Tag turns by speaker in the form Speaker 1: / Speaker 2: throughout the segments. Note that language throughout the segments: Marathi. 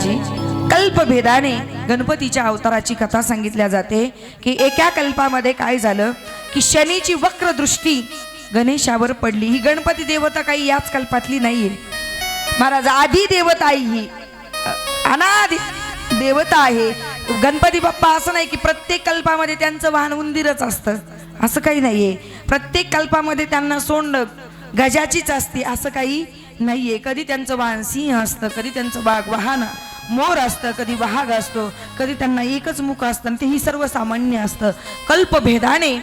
Speaker 1: महाराजांची कल्पभेदाने गणपतीच्या अवताराची कथा सांगितल्या जाते की एका कल्पामध्ये काय झालं की शनीची वक्र दृष्टी गणेशावर पडली. ही गणपती देवता काही याच कल्पातली नाहीये. महाराज आधी देवता आहे ही अनादि देवता आहे. गणपती बाप्पा असं नाही की प्रत्येक कल्पामध्ये त्यांचं वाहन उंदीरच असतं. असं काही नाहीये. प्रत्येक कल्पामध्ये त्यांना सोंड गजाचीच असते. असं काही नाहीये. कधी त्यांचं वाहन सिंह असतं कधी त्यांचं वाघ वाहन मोर असतं कधी वाघ असतो कधी त्यांना एकच मुख असतं आणि तेही सर्वसामान्य असतं. कल्पभेदाने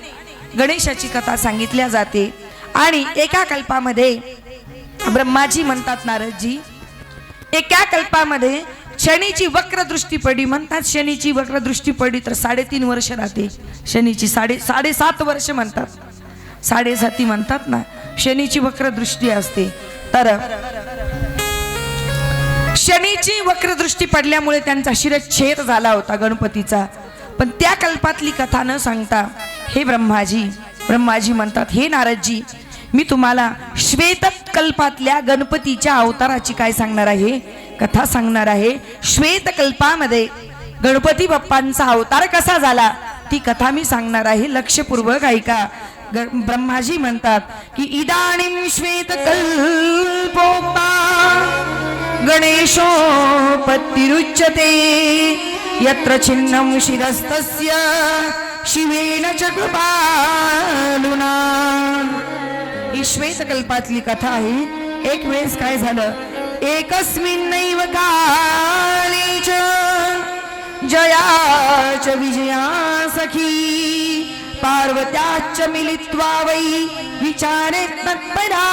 Speaker 1: गणेशाची कथा सांगितल्या जाते. आणि एका कल्पामध्ये ब्रह्माजी म्हणतात नारदजी एका कल्पामध्ये शनीची वक्रदृष्टी पडली म्हणतात शनीची वक्रदृष्टी पडली तर साडेतीन वर्ष राहते. शनीची साडे साडेसात वर्ष म्हणतात. साडेसाती म्हणतात ना शनीची वक्रदृष्टी असते. तर शनीची वक्रदृष्टी पडल्यामुळे त्यांचा शिरच्छेद झाला होता गणपतीचा. पण त्या कल्पातली कथा न सांगता हे ब्रह्माजी ब्रह्माजी म्हणतात हे नारदजी मी तुम्हाला श्वेत कल्पातल्या गणपतीच्या अवताराची काय सांगणार आहे? कथा सांगणार आहे श्वेत कल्पामध्ये गणपती बाप्पांचा अवतार कसा झाला? ती कथा मी सांगणार आहे लक्षपूर्वक ऐका. ब्रह्माजी म्हणतात की इदानीम श्वेत कल्पोक्ता गणेशोपत्तिरुच्यते यत्र छिन्नं शिरस्तस्य शिवेन च कृपालुना. ही श्वेतकल्पातली कथा आहे. एक वेळेस काय झालं? एकस्मिन्नैव काले च जया च विजया सखी. पार्वत्याच मिलित्वा वै विचारे तत्परा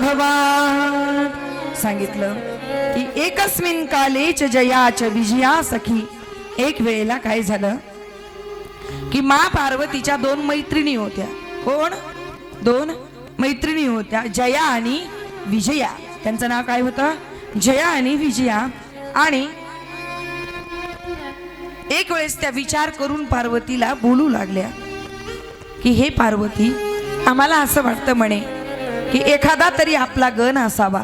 Speaker 1: भवा सांगितलं की एकस्मिन कालेच जयाच विजया सखी एक वेळेला काय झालं? की मा पार्वतीच्या दोन मैत्रिणी होत्या. कोण? दोन मैत्रिणी होत्या जया आणि विजया. त्यांचं नाव काय होतं? जया आणि विजया. आणि एक वेळेस त्या विचार करून पार्वतीला बोलू लागल्या की हे पार्वती आम्हाला असं वाटतं म्हणे की एखादा तरी आपला गण असावा.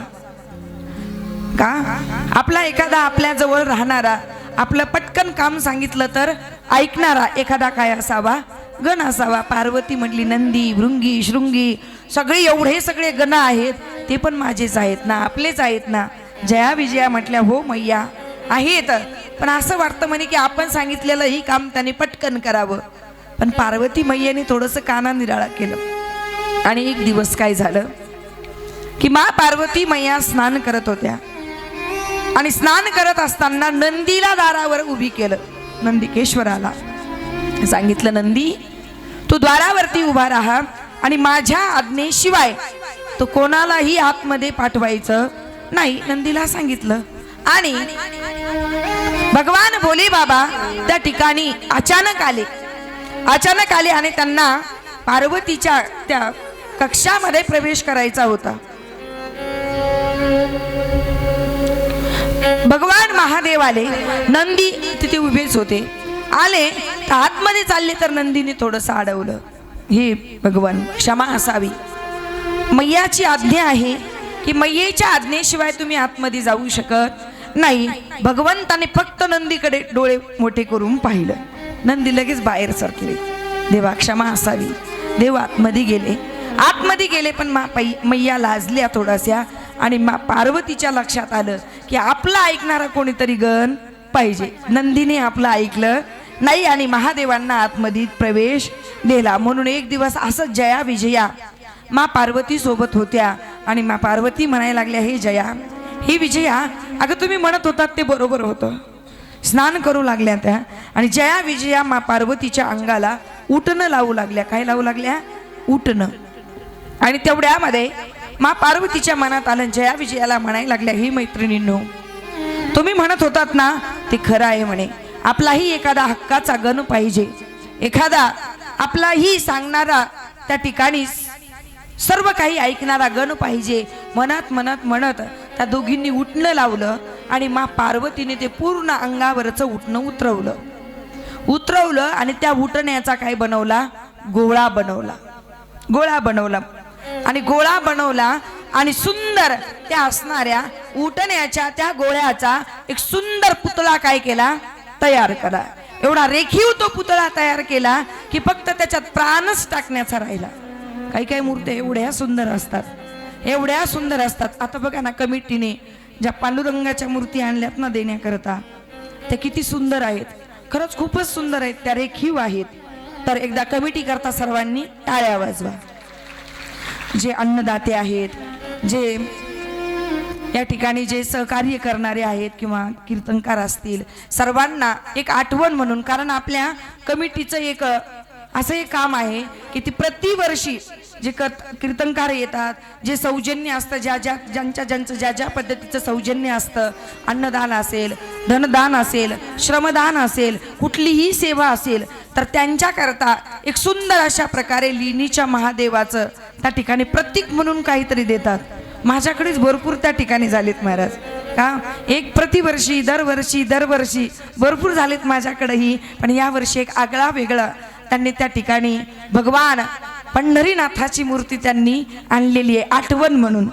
Speaker 1: का? आपला एखादा आपल्या जवळ राहणारा आपलं पटकन काम सांगितलं तर ऐकणारा एखादा काय असावा? गण असावा. पार्वती म्हटली नंदी भृंगी शृंगी सगळे एवढे सगळे गण आहेत ते पण माझेच आहेत ना आपलेच आहेत ना. जया विजया म्हटल्या हो मैया आहेत. पण असं वाटतं म्हणे की आपण सांगितलेलं ही काम त्याने पटकन करावं. पण पार्वती मैयाने थोडंसं काना निराळा केलं. आणि एक दिवस काय झालं? की मा पार्वती मैया स्नान करत होत्या. आणि स्नान करत असताना नंदीला दारावर उभी केलं. नंदिकेश्वराला. सांगितलं नंदी तू द्वारावरती उभा राहा आणि माझ्या आज्ञेशिवाय तो कोणालाही आतमध्ये पाठवायचं नाही. नंदीला सांगितलं आणि भगवान भोले बाबा त्या ठिकाणी अचानक आले. अचानक आले आणि त्यांना पार्वतीच्या त्या कक्षामध्ये प्रवेश करायचा होता. भगवान महादेव आले. नंदी तिथे उभेच होते. आले तर आतमध्ये चालले तर नंदीने थोडंसं अडवलं. हे भगवान क्षमा असावी. मैयाची आज्ञा आहे की मैयेच्या आज्ञेशिवाय तुम्ही आतमध्ये जाऊ शकत नाही भगवंताने फक्त नंदीकडे डोळे मोठे करून पाहिलं. नंदी लगेच बाहेर सरकले. देवा क्षमा असावी. देव आतमध्ये गेले. आतमध्ये गेले पण मा पै मैया लाजल्या थोड्याशा आणि मा पार्वतीच्या लक्षात आलं की आपलं ऐकणारा कोणीतरी गण पाहिजे. नंदीने आपलं ऐकलं नाही आणि महादेवांना आतमध्ये प्रवेश दिला. म्हणून एक दिवस असं जया विजया मा पार्वती सोबत होत्या आणि मा पार्वती म्हणायला लागल्या हे जया हे विजया अगं तुम्ही म्हणत होतात ते बरोबर होतं. स्नान करू लागल्या त्या आणि जया विजया मा पार्वतीच्या अंगाला उठणं लावू लागल्या. काय लावू लागल्या? उठणं आणि तेवढ्यामध्ये मा पार्वतीच्या मनात आलं जया विजयाला म्हणायला लागल्या ही मैत्रिणींनो तुम्ही म्हणत होतात ना ते खरं आहे म्हणे. आपलाही एखादा हक्काचा गण पाहिजे. एखादा आपलाही सांगणारा त्या ठिकाणी सर्व काही ऐकणारा गण पाहिजे. मनात मनात म्हणत त्या दोघींनी उठणं लावलं आणि मा पार्वतीने ते पूर्ण अंगावरचं उठणं उतरवलं. उतरवलं आणि त्या उठण्याचा काय बनवला? गोळा बनवला. गोळा बनवला. आणि गोळा बनवला आणि सुंदर त्या असणाऱ्या उठण्याच्या त्या गोळ्याचा एक सुंदर पुतळा काय केला? तयार करा एवढा रेखीव तो पुतळा तयार केला की फक्त त्याच्यात प्राणच टाकण्याचा राहिला. काही काही मूर्त्या एवढ्या सुंदर असतात. एवढ्या सुंदर असतात. आता बघा ना कमिटीने ज्या पांडुरंगाच्या मूर्ती आणल्यात ना देण्याकरता त्या किती सुंदर आहेत. खरंच खूपच सुंदर आहेत. त्या रेखीव आहेत. तर एकदा कमिटी करता सर्वांनी टाळ्या वाजवा. जे अन्नदाते आहेत जे या ठिकाणी जे सहकार्य करणारे आहेत किंवा कीर्तनकार असतील सर्वांना एक आठवण म्हणून कारण आपल्या कमिटीचं एक असं एक काम आहे की ती प्रतिवर्षी जे क कीर्तनकार येतात जे सौजन्य असतं ज्या ज्या ज्यांच्या ज्यांचं ज्या ज्या पद्धतीचं सौजन्य असतं अन्नदान असेल धनदान असेल श्रमदान असेल कुठलीही सेवा असेल तर त्यांच्याकरता एक सुंदर अशा प्रकारे लिणीच्या महादेवाचं त्या ठिकाणी प्रतीक म्हणून काहीतरी देतात. माझ्याकडेच भरपूर त्या ठिकाणी झालेत महाराज. का? एक प्रतिवर्षी दरवर्षी दरवर्षी भरपूर झालेत माझ्याकडेही पण यावर्षी एक आगळा वेगळा त्यांनी त्या ठिकाणी भगवान पंढरीनाथाची मूर्ती त्यांनी आणलेली आहे आठवण म्हणून.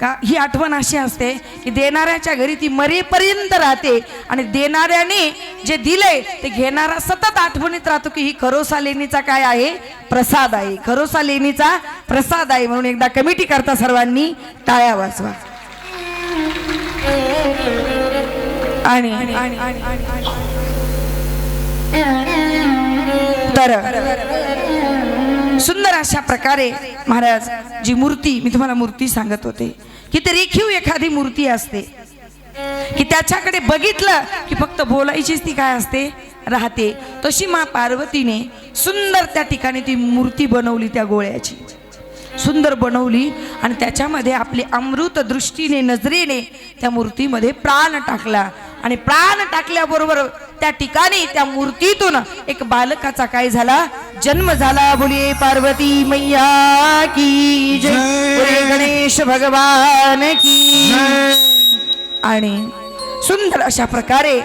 Speaker 1: का ही आठवण अशी असते की देणाऱ्याच्या घरी ती मरेपर्यंत राहते आणि देणाऱ्याने जे दिलंय ते घेणारा सतत आठवणीत राहतो की ही खरोसा लेणीचा काय आहे? प्रसाद आहे. खरोसा लेणीचा प्रसाद आहे म्हणून एकदा कमिटी करता सर्वांनी टाळ्या वाजवा. आणि तर सुंदर अशा प्रकारे महाराज जी मूर्ती मी तुम्हाला मूर्ती सांगत होते की ते रेखीव एखादी मूर्ती असते की त्याच्याकडे बघितलं की फक्त बोलायचीच ती काय असते? राहते. तशी मा पार्वतीने सुंदर त्या ठिकाणी ती मूर्ती बनवली त्या गोळ्याची. सुंदर बनवली आणि त्याच्यामध्ये आपली अमृत दृष्टीने नजरेने त्या मूर्तीमध्ये प्राण टाकला. आणि प्राण टाकल्याबरोबर त्या ठिकाणी त्या मूर्तीतून एक बालकाचा काय झाला? जन्म झाला बोलिये पार्वती मैया की जय बोलिये गणेश भगवान की. आणि सुंदर अशा प्रकारे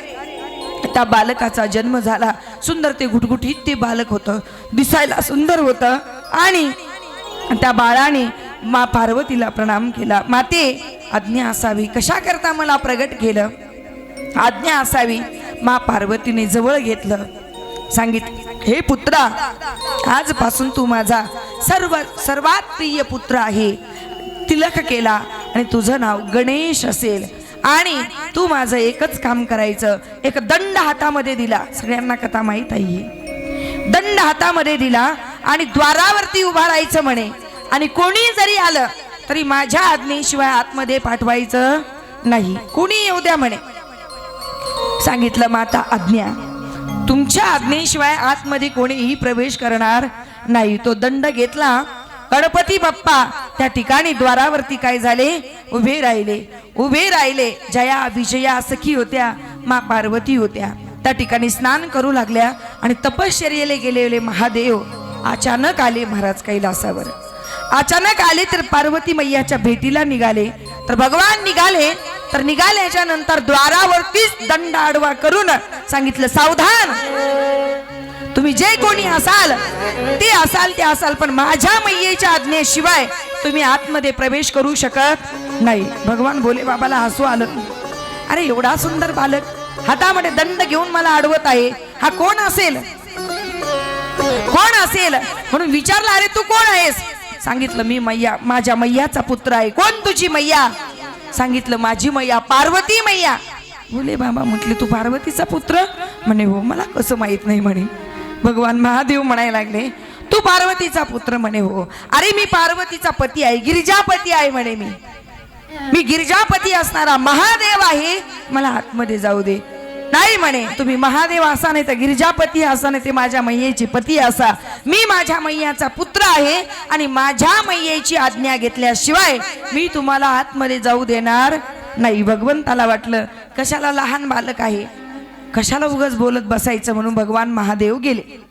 Speaker 1: त्या बालकाचा जन्म झाला. सुंदर ते गुटगुटीत ते बालक होतं. दिसायला सुंदर होतं. आणि त्या बाळाने मा पार्वतीला प्रणाम केला. माते आज्ञा असावी. कशा करता मला प्रगट केलं? आज्ञा असावी. मा पार्वतीने जवळ घेतलं. सांगितलं. हे पुत्रा आजपासून तू माझा सर्व सर्वात प्रिय पुत्र आहे. तिलक केला आणि तुझं नाव गणेश असेल. आणि तू माझं एकच काम करायचं एक दंड हातामध्ये दिला. सगळ्यांना कथा माहीत आहे. दंड हातामध्ये दिला आणि द्वारावरती उभा राहायचं म्हणे. आणि कोणी जरी आलं तरी माझ्या आज्ञेशिवाय आतमध्ये पाठवायचं नाही. कोणी येऊ द्या म्हणे. सांगितलं माता आज्ञा. तुमच्या आज्ञेशिवाय आतमध्ये कोणीही प्रवेश करणार नाही. तो दंड घेतला. गणपती बाप्पा त्या ठिकाणी द्वारावरती काय झाले? उभे राहिले. उभे राहिले. जया विजया सखी होत्या मा पार्वती होत्या. त्या ठिकाणी स्नान करू लागल्या आणि तपश्चर्येला गेलेले महादेव अचानक आले महाराज कैलासावर. अचानक आले तर पार्वती मैयाच्या भेटीला निघाले. तर भगवान निघाले तर निघाल्याच्या नंतर द्वारावरतीच दंड आडवा करून सांगितलं सावधान तुम्ही जे कोणी असाल ते असाल ते असाल पण माझ्या मैयेच्या आज्ञेशिवाय तुम्ही आतमध्ये प्रवेश करू शकत नाही. भगवान भोले बाबाला हसू आलं. अरे एवढा सुंदर बालक हातामध्ये दंड घेऊन मला अडवत आहे. हा कोण असेल? कोण असेल? म्हणून विचारलं अरे तू कोण आहेस? सांगितलं मी मैया माझ्या मैयाचा पुत्र आहे. कोण तुझी मैया? सांगितलं माझी मैया पार्वती मैया. बोले बाबा म्हटले तू पार्वतीचा पुत्र? म्हणे हो मला कसं माहीत नाही म्हणे. भगवान महादेव म्हणायला लागले तू पार्वतीचा पुत्र म्हणे हो. अरे मी पार्वतीचा पती आहे गिरिजापती आहे म्हणे मी. मी गिरिजापती असणारा महादेव आहे मला आतमध्ये जाऊ दे. नाही म्हणे तुम्ही महादेव असा नाही तर गिरिजापती असा नाही ते माझ्या मैयेची पती असा. मी माझ्या मैयाचा पुत्र आहे आणि माझ्या मैयेची आज्ञा घेतल्याशिवाय मी तुम्हाला आतमध्ये जाऊ देणार नाही. भगवंताला वाटलं कशाला लहान बालक आहे? कशाला उगाच बोलत बसायचं म्हणून भगवान महादेव गेले.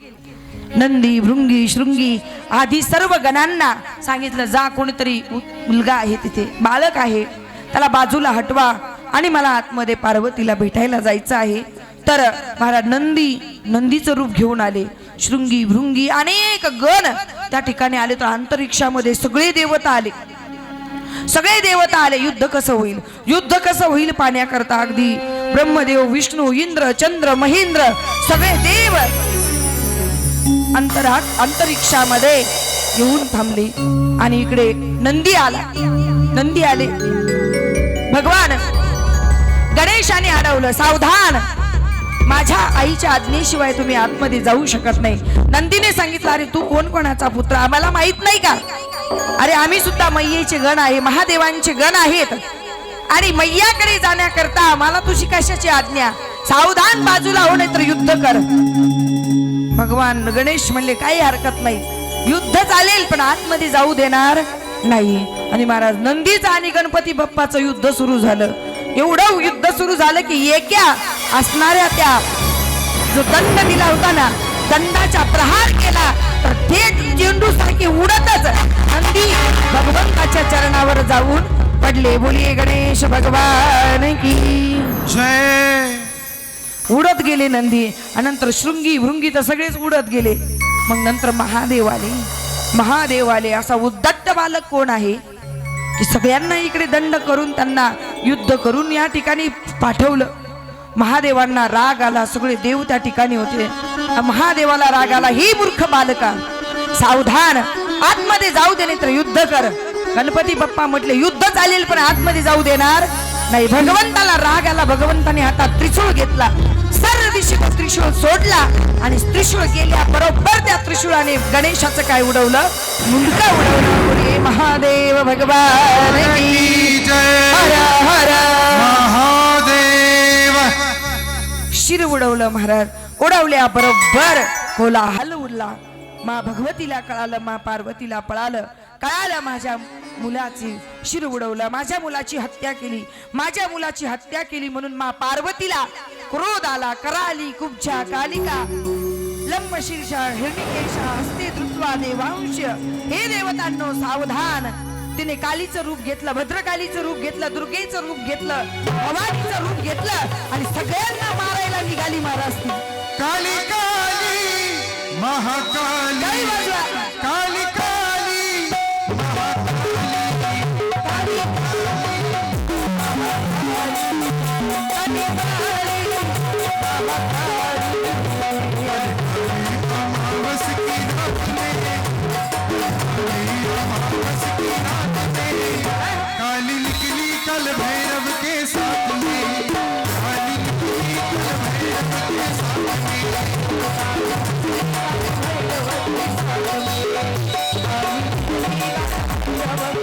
Speaker 1: नंदी भृंगी शृंगी आधी सर्व गणांना सांगितलं जा कोणीतरी उ- मुलगा आहे तिथे बालक आहे. त्याला बाजूला हटवा. आणि मला आतमध्ये पार्वतीला भेटायला जायचं आहे. तर महाराज नंदी नंदीचं रूप घेऊन आले. शृंगी भृंगी अनेक गण त्या ठिकाणी आले. तर अंतरिक्षामध्ये सगळे देवता आले. सगळे देवता आले. युद्ध कसं होईल? युद्ध कसं होईल पाण्याकरता अगदी? ब्रह्मदेव विष्णू इंद्र चंद्र महेंद्र सगळे देव अंतरात अंतरिक्षामध्ये येऊन थांबले. आणि इकडे नंदी आला. नंदी आले. भगवान गणेशाने अडवलं सावधान. माझ्या आईच्या आज्ञेशिवाय तुम्ही आतमध्ये जाऊ शकत नाही. नंदीने सांगितलं अरे तू कोण कोणाचा पुत्र? आम्हाला माहीत नाही का? अरे आम्ही सुद्धा मैयेचे गण आहे. महादेवांचे गण आहेत. आणि मैयाकडे जाण्याकरता आम्हाला तुझी कशाची आज्ञा? सावधान बाजूला होणे नाही तर युद्ध कर. भगवान गणेश म्हणले काही हरकत नाही. युद्ध चालेल पण आतमध्ये जाऊ देणार नाही आणि महाराज नंदीचं आणि गणपती बाप्पाचं युद्ध सुरू झालं. एवढं युद्ध सुरू झालं की एका असणाऱ्या त्या जो दंड दिला होता ना दंडाचा प्रहार केला तर थेट चेंडू सारखी उडतच नंदी भगवंताच्या चरणावर जाऊन पडले. बोलिये गणेश भगवान की.
Speaker 2: जय.
Speaker 1: उडत गेले नंदी आणि नंतर शृंगी भृंगी तर सगळेच उडत गेले. मग नंतर महादेव आले. महादेव आले. असा उद्धट्ट बालक कोण आहे? की सगळ्यांना इकडे दंड करून त्यांना युद्ध करून या ठिकाणी पाठवलं. महादेवांना राग आला सगळे देव त्या ठिकाणी होते. महादेवाला राग आला ही मूर्ख बालका सावधान आतमध्ये जाऊ दे नाही तर युद्ध कर. गणपती बाप्पा म्हटले युद्ध चालेल पण आतमध्ये जाऊ देणार नाही. भगवंताला राग आला भगवंताने हातात त्रिशूळ घेतला. सर्व दिशेने त्रिशूळ सोडला आणि त्रिशूळ गेल्या बरोबर त्या त्रिशूळाने गणेशाचं काय उडवलं? मुंडका उडवलं. महादेव भगवान हर हर.
Speaker 2: महादेव.
Speaker 1: शिर उडवलं महाराज. उडवल्या बरोबर कोला हल उडला. मा भगवतीला कळालं मा पार्वतीला पळालं. कळालं माझ्या मुलाची शिर उडवलं माझ्या मुलाची हत्या केली माझ्या मुलाची हत्या केली म्हणून मा पार्वतीला क्रोध आला कराली कुब्जा कालिका. लंब शीर्षा हिरण्यकेशा हस्ते धृत्वा देवांश. हे देवतांनो सावधान. तिने कालीचं रूप घेतलं भद्रकालीचं रूप घेतलं दुर्गेचं रूप घेतलं भवानीचं रूप घेतलं आणि सगळ्यांना मारायला निघाली महाराज ती.
Speaker 2: काली काली महाकाली.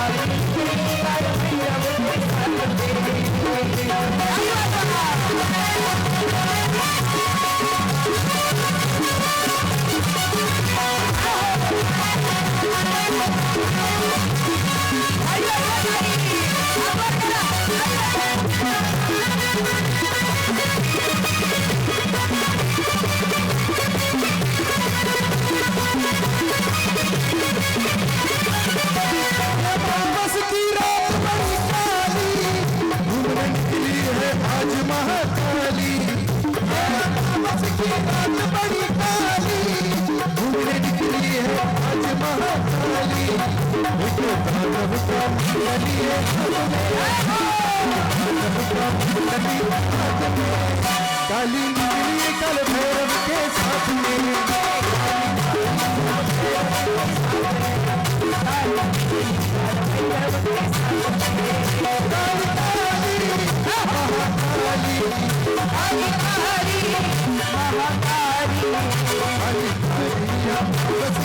Speaker 2: काली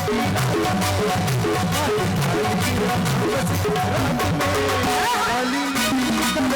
Speaker 2: काली निकली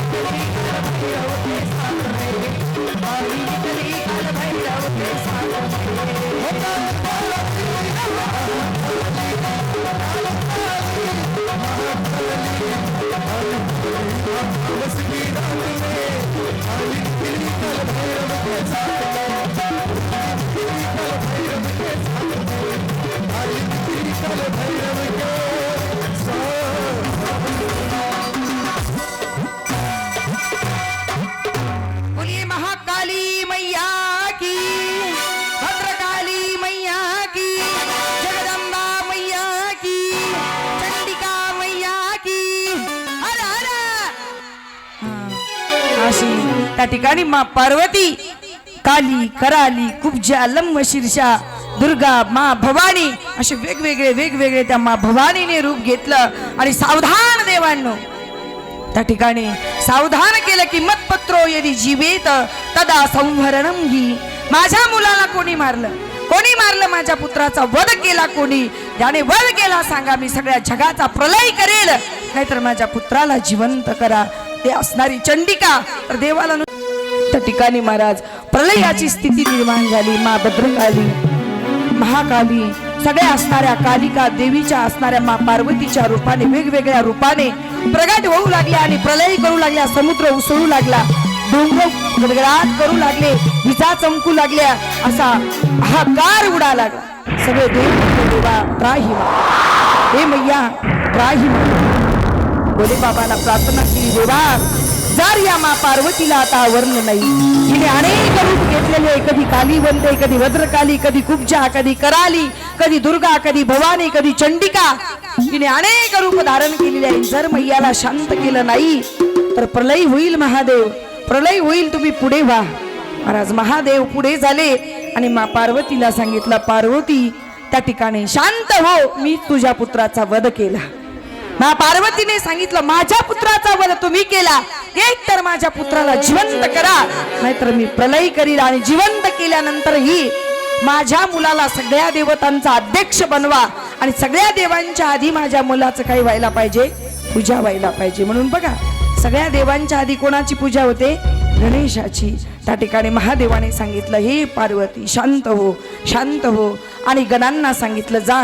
Speaker 1: त्या ठिकाणी मा पार्वती काली कराली कुब्जा लंब शिरशा दुर्गा मा भवानी असे वेगवेगळे वेगवेगळे त्या मा भवानीने रूप घेतलं. आणि सावधान देवांनो त्या ठिकाणी सावधान केलं की मतपत्रो यदि जीवेत तदा संहरणम घी माझ्या मुलाला कोणी मारलं? कोणी मारलं? माझ्या पुत्राचा वध केला कोणी? ज्याने वध केला सांगा मी सगळ्या जगाचा प्रलय करेल. नाहीतर माझ्या पुत्राला जिवंत करा. ते असणारी चंडिका तर देवाला नु- ठिकाणी महाराज. प्रलयाची स्थिती निर्माण झाली मा भद्रकाली महाकाली. सगळ्या असणाऱ्या कालिका देवीच्या असणाऱ्या मा पार्वतीच्या रूपाने वेगवेगळ्या रूपाने प्रगट होऊ लागल्या आणि प्रलय करू लागल्या समुद्र उसळू लागला डोंगर गडगडाट करू लागले विजा चमकू लागल्या असा हाकार उडा लागला. सगळे देव देवा त्राहिमा हे मैया त्राहिमा भोले बाबाला प्रार्थना केली देवा जर या मा पार्वतीला आता वर्ण नाही. तिने अनेक रूप घेतलेले कधी काली बनते कधी भद्रकाली कधी कुब्जा कधी कराली कधी दुर्गा कधी भवानी कधी चंडिका. तिने अनेक रूप धारण केलेले आहे. जर मैयाला शांत केलं नाही तर प्रलय होईल महादेव. प्रलय होईल तुम्ही पुढे व्हा. महाराज महादेव पुढे झाले आणि मा पार्वतीला सांगितलं पार्वती त्या ठिकाणी शांत हो. मी तुझ्या पुत्राचा वध केला. मा पार्वतीने सांगितलं माझ्या पुत्राचा वध तुम्ही केला. एक तर माझ्या पुत्राला जिवंत करा नाहीतर मी प्रलय करील आणि जिवंत केल्यानंतरही माझ्या मुलाला सगळ्या देवतांचा अध्यक्ष बनवा आणि सगळ्या देवांच्या आधी माझ्या मुलाचं काही व्हायला पाहिजे पूजा व्हायला पाहिजे. म्हणून बघा सगळ्या देवांच्या आधी कोणाची पूजा होते? गणेशाची. त्या ठिकाणी महादेवाने सांगितलं हे पार्वती शांत हो शांत हो. आणि गणांना सांगितलं जा.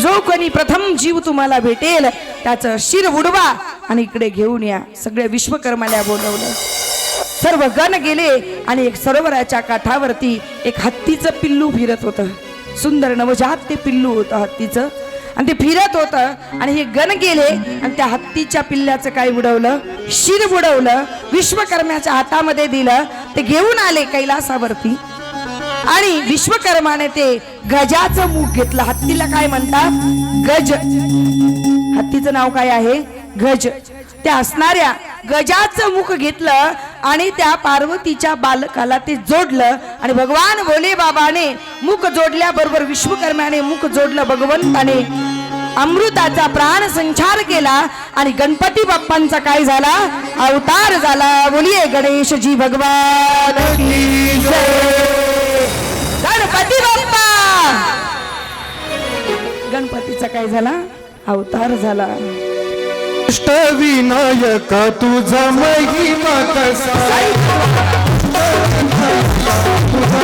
Speaker 1: जो कोणी प्रथम जीव तुम्हाला भेटेल त्याचं शिर उडवा आणि इकडे घेऊन या. सगळे विश्वकर्माला बोलवलं. सर्व गण गेले आणि एक सरोवराच्या काठावरती एक हत्तीचं पिल्लू फिरत होतं. सुंदर नवजात ते पिल्लू होतं हत्तीचं. आणि ते फिरत होतं आणि हे गण गेले आणि त्या हत्तीच्या पिल्ल्याचं काय उडवलं? शिर उडवलं. विश्वकर्म्याच्या हातामध्ये दिलं. ते घेऊन आले कैलासावरती. आणि विश्वकर्माने ते गजाचं मुख घेतलं. हत्तीला काय म्हणतात? गज. हत्तीचं नाव काय आहे? गज. त्या असणाऱ्या गजाचं मुख घेतलं आणि त्या पार्वतीच्या बालकाला ते जोडलं. आणि भगवान भोले बाबाने मुख जोडल्याबरोबर विश्वकर्म्याने मुख जोडलं भगवंताने. अमृताचा प्राण संचार केला आणि गणपती बाप्पांचा काय झाला? अवतार झाला. बोलिये गणेशजी भगवान गणपती बाप्पा. गणपतीचा काय झाला? अवतार झाला.
Speaker 2: अष्टविनायका तुझा महिमा कसा? विनायका तुझा महिमा कसा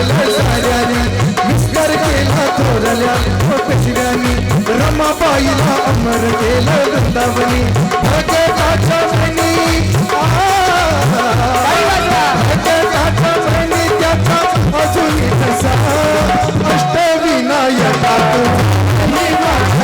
Speaker 2: केलं साऱ्याने विस्तार केला थोरल्या हो रमाबाईला अमर केलं वृंदावनी भगताच्या म्हणी भगताच्या म्हणी त्याचा अजून तसा अष्टविनायका तुझा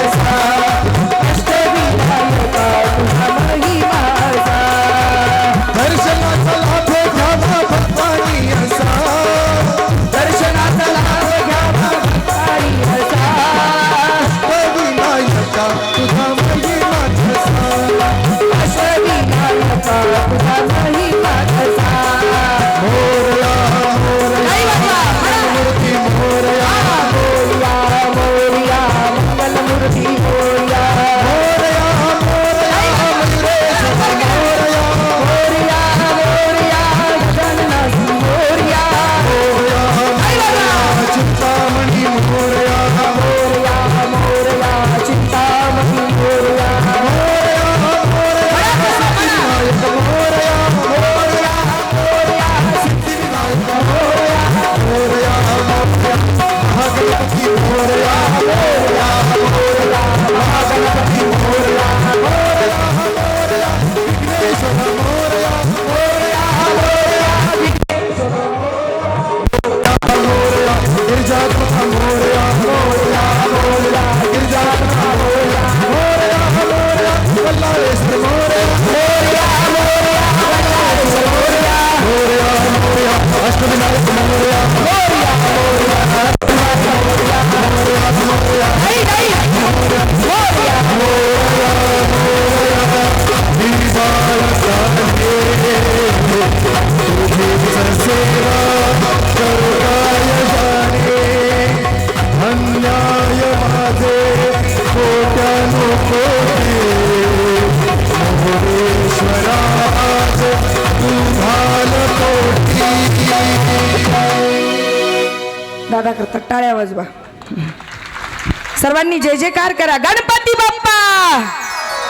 Speaker 1: सर्वांनी जय जयकार करा. गणपती बाप्पा!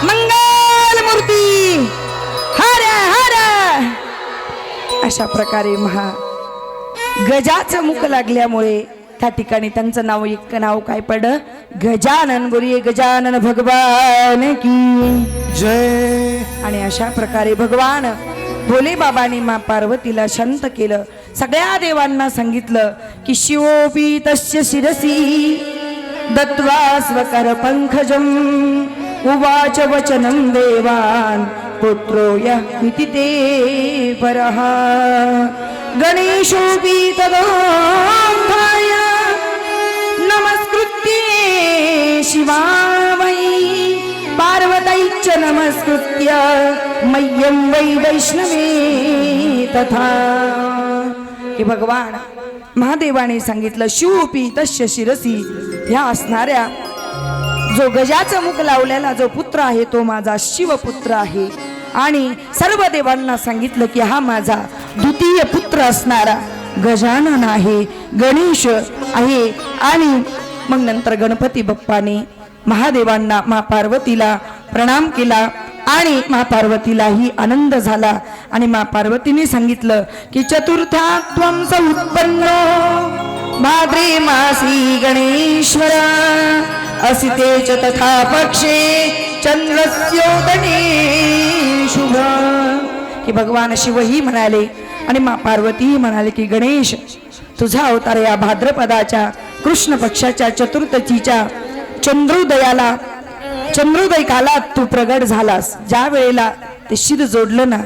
Speaker 1: मंगल मूर्ती! हर हर! अशा प्रकारे महा गजाचं मुख लागल्यामुळे त्या ठिकाणी त्यांचं नाव एक नाव काय पडलं? गजानन बोलिये गजानन भगवान की.
Speaker 2: जय.
Speaker 1: आणि अशा प्रकारे भगवान भोले बाबांनी मा पार्वतीला शांत केलं. सगळ्या देवांना सांगितलं की शिवोपी तस्य शिरसी. दत्वा स्वकर पंखजम उवाच वचनं देवान् पुत्रो यः इति ते परः। गणेशोऽपि तदोत्थाय नमस्कृत्ये शिवामयी पार्वतैश्च नमस्कृत्य मह्यं वै वैष्णवे तथा। हि भगवान। महादेवाने सांगितलं शिवपी तस्य शिरसी. ह्या असणाऱ्या जो गजाचं मुख लावलेला जो पुत्र आहे तो माझा शिवपुत्र आहे. आणि सर्व देवांना सांगितलं की हा माझा द्वितीय पुत्र असणारा गजानन आहे गणेश आहे. आणि मग नंतर गणपती बाप्पाने महादेवांना मा पार्वतीला प्रणाम केला. आणि मा पार्वतीलाही आनंद झाला. आणि मा पार्वतीने सांगितलं की चतुर्था त्वं स उत्पन्नो. भाद्रे मासी गणेश्वर असिते च तथा पक्षे चंद्रस्योदने शुभ की भगवान शिवही म्हणाले आणि मा पार्वतीही म्हणाले की गणेश तुझा अवतार या भाद्रपदाच्या कृष्ण पक्षाच्या चतुर्थीच्या चंद्रोदयाला चंद्रोदय कालात तू प्रगट झालास. ज्या वेळेला ते शिर जोडलं ना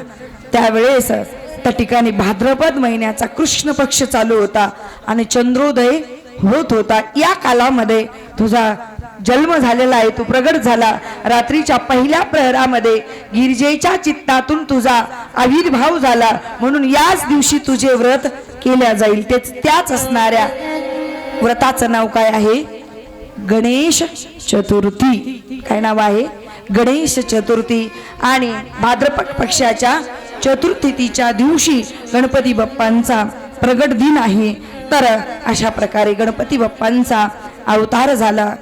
Speaker 1: त्यावेळेस त्या ठिकाणी भाद्रपद महिन्याचा कृष्ण पक्ष चालू होता आणि चंद्रोदय होत होता. या कालामध्ये तुझा जन्म झालेला आहे तू प्रगट झाला. रात्रीच्या पहिल्या प्रहरामध्ये गिरिजेच्या चित्तातून तुझा आविर्भाव झाला. म्हणून याच दिवशी तुझे व्रत केल्या जाईल. तेच त्याच असणाऱ्या व्रताचं नाव काय आहे? गणेश चतुर्थी. काय नाव आहे? गणेश चतुर्थी. आणि भाद्रपद पक्षाच्या चतुर्थीच्या दिवशी गणपती बाप्पांचा प्रगट दिन आहे. तर अशा प्रकारे गणपती बाप्पांचा अवतार झाला.